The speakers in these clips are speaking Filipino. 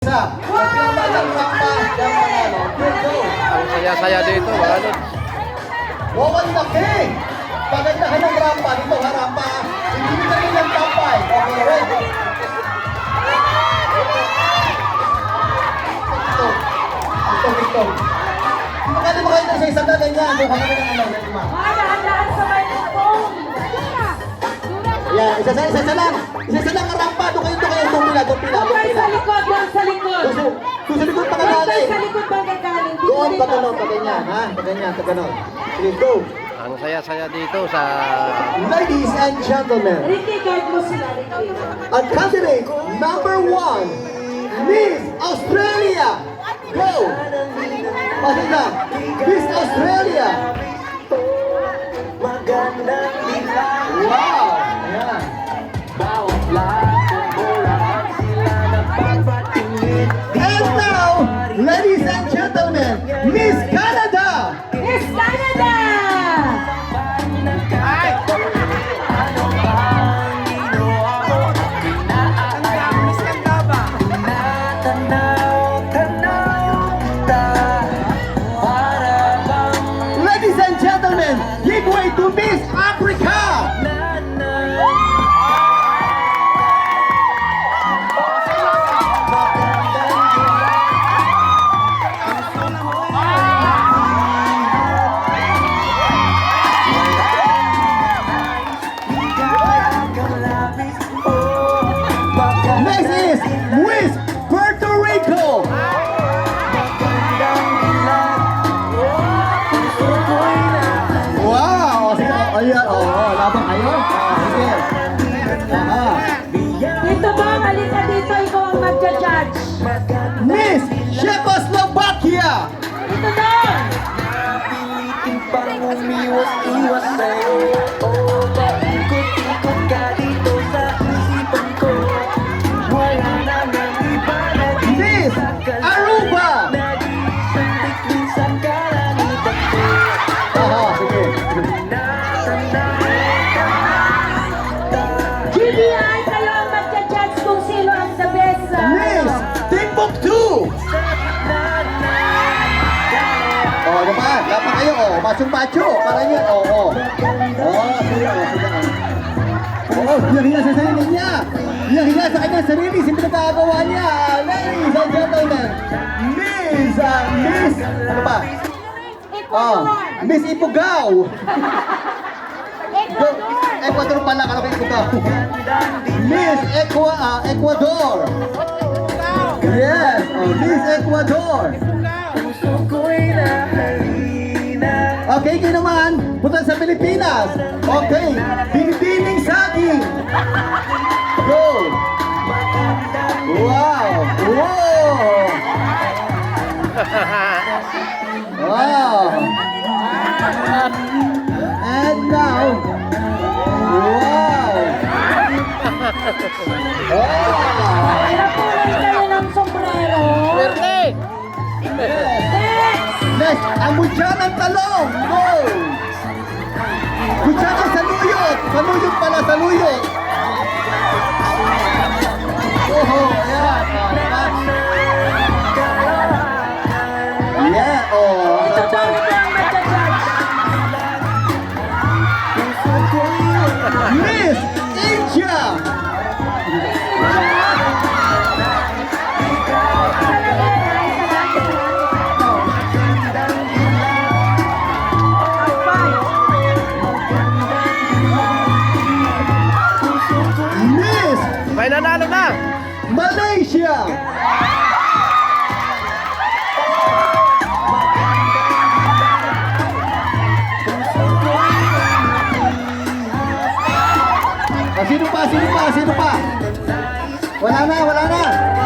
Isa, pinakamatang rampa, siyang manalo. Good. Ang saya-saya dito, mga lods. Wawan laki. Pagandahan ng rampa. Dito ha, rampa. Hindi na rin ang tampay. Okay, red. Ito. Ito, ito. Baka di ba kayo sa isang ng ano, red ma. Dahan-dahan sa microphone. Yan, isa sa isa sa lang. Isa sa lang ang rampa. Doon kayo, doon kayo. Doon pila, doon pila, doon Doon pila. sa likod, doon sa likod. Pa Doon galing. sa likod bang gagaling? Dito Doon pa ganon, pa ganyan, ha? Pa ganyan, pa ganon. Sige, go. Ang saya-saya dito sa Ladies and gentlemen, Ricky, guide mo sila, Ricky. At candidate number one, Miss Australia. Go! Pasok na. Miss Australia. Umiwas-iwas sa'yo Oh, paikot-ikot ka dito sa isipan ko Wala namang iba na di Miss Aruba! Nag-iisang bituin sa kalangitan ko Aha, sige. GBI, kayo ang magja-judge kung sino ang the best. ah. Miss Timbuktu! Laban kayo, oh. Macho-macho. Para yan, oh, oh. Oh, sige, oh, sige. Oh, hiyang-hiya sa sarili niya. Hiyang-hiya sa kanyang sarili. Siyempre nagkagawa niya. Ladies and gentlemen, Miss, ah, Miss, ano ba? Oh, Miss Ipugaw. Go. Ecuador pala, kala ko Ipugaw. Miss Equa, ah, Ecuador. Yes, oh, Miss Ecuador. Okay, kayo naman, punta sa Pilipinas. Okay, binibining saging. Go. Wow. Wow. Wow. And now. Wow. Next, ang mutya ng talong. Go. Mutya ka sa luyot. Saluyot pala, saluyot. May nanalo na! Malaysia. Ah, sino pa? Sino pa? Sino pa? Wala na, wala na.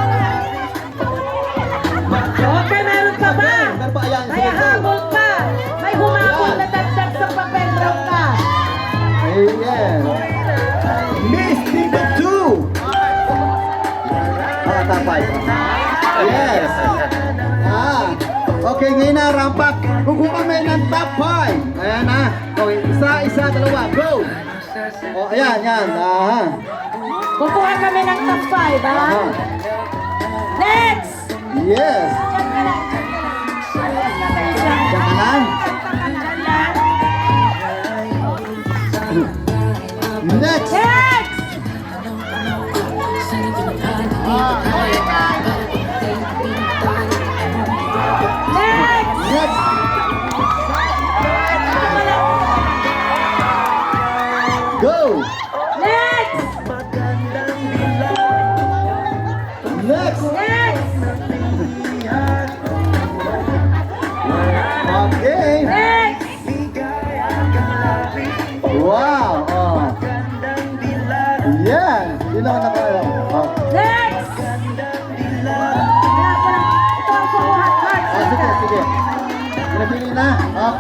Ah, tapay. Yes. Ah. Okay, ngayon na, rampak. Kukuha kami ng top 5. Ayan na. Okay, isa, isa, dalawa. Go. Oh, ayan, yan. Ah. Kukuha kami ng top 5, ha? Ah. Next! Yes.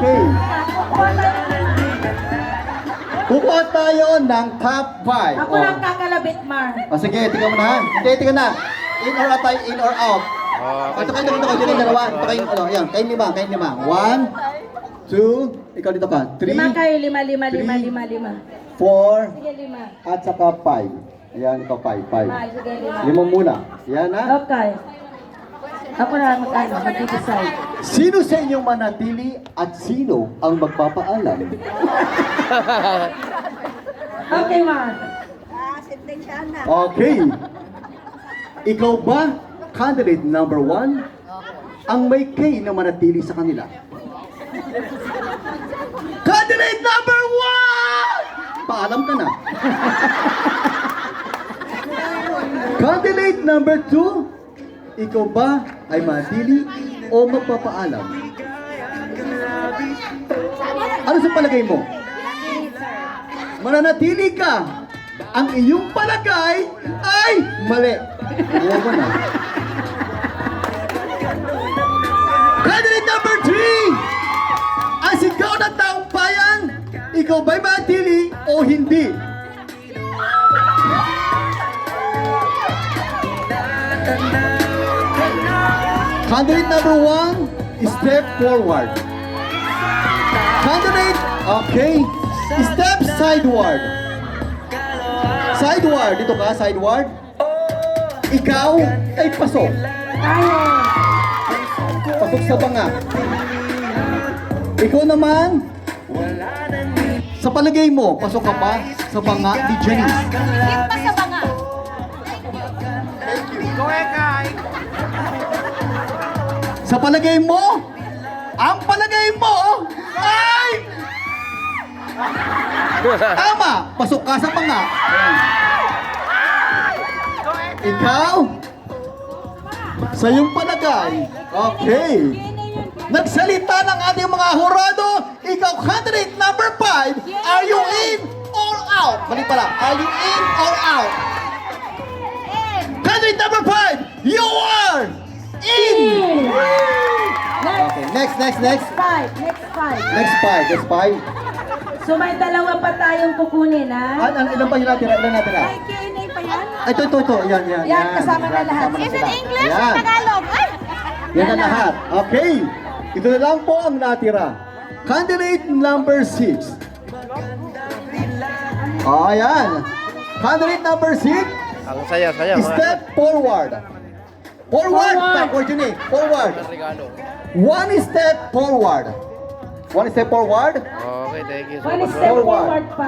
Okay. Kukuha tayo ng top 5. Ako lang kakalabit, Mar. Oh, sige, tingnan mo na. Hindi, tingnan na. In or out tayo, in or out. Oh, Oh, ito kayo, ito kayo, ito kayo, dalawa. Ito kayo, ano, yan. Kayo lima, kayo lima. One, two, ikaw dito ka. Three, Lima kayo, lima, lima, lima, Three. lima, lima. four, Sige, lima. at saka five. Ayan, ikaw five, five. Five, sige, lima. Lima muna. Yan ha. Okay. Ako na mag-ano, mag-decide. Sino sa inyong manatili at sino ang magpapaalam? Okay, Mar. Okay. Ikaw ba, candidate number one, ang may K na manatili sa kanila? Candidate number one! Paalam ka na. Candidate number two, ikaw ba ay manatili o magpapaalam? Ano sa palagay mo? Mananatili ka. Ang iyong palagay ay mali. Ewan na. Candidate number three! Ang sigaw ng taong bayan, ikaw ba'y manatili o hindi? Candidate number one, step forward. Candidate, okay, step sideward. Sideward, dito ka, sideward. Ikaw ay pasok. Pasok sa banga. Ikaw naman, sa palagay mo, pasok ka ba sa banga ni Janice? Sa palagay mo, ang palagay mo ay tama. Pasok ka sa banga. Ikaw, sa iyong palagay, okay. Nagsalita ng ating mga hurado, ikaw candidate number 5, are you in or out? Mali pala, are you in or out? Candidate number 5, you are in! Next. Okay, next, next, next. Five. Next five. Next 5, next 5. So may dalawa pa tayong kukunin, ha? An, an, ilan pa yung natira? Ilan natira? Ay, Q&A pa yan? Ay, ito, ito, ito. Yan, yan. Yan, kasama na lahat. Kasama na Is it sila. English or Yan. Tagalog? Ay! Yan na lahat. Okay. Ito na lang po ang natira. Candidate number 6. Oh, ayan. Candidate number 6, Ang saya-saya. mga- step forward. Forward! Forward. Backward yun eh. Forward. One step forward. One step forward. Okay, thank you so One much. step forward pa.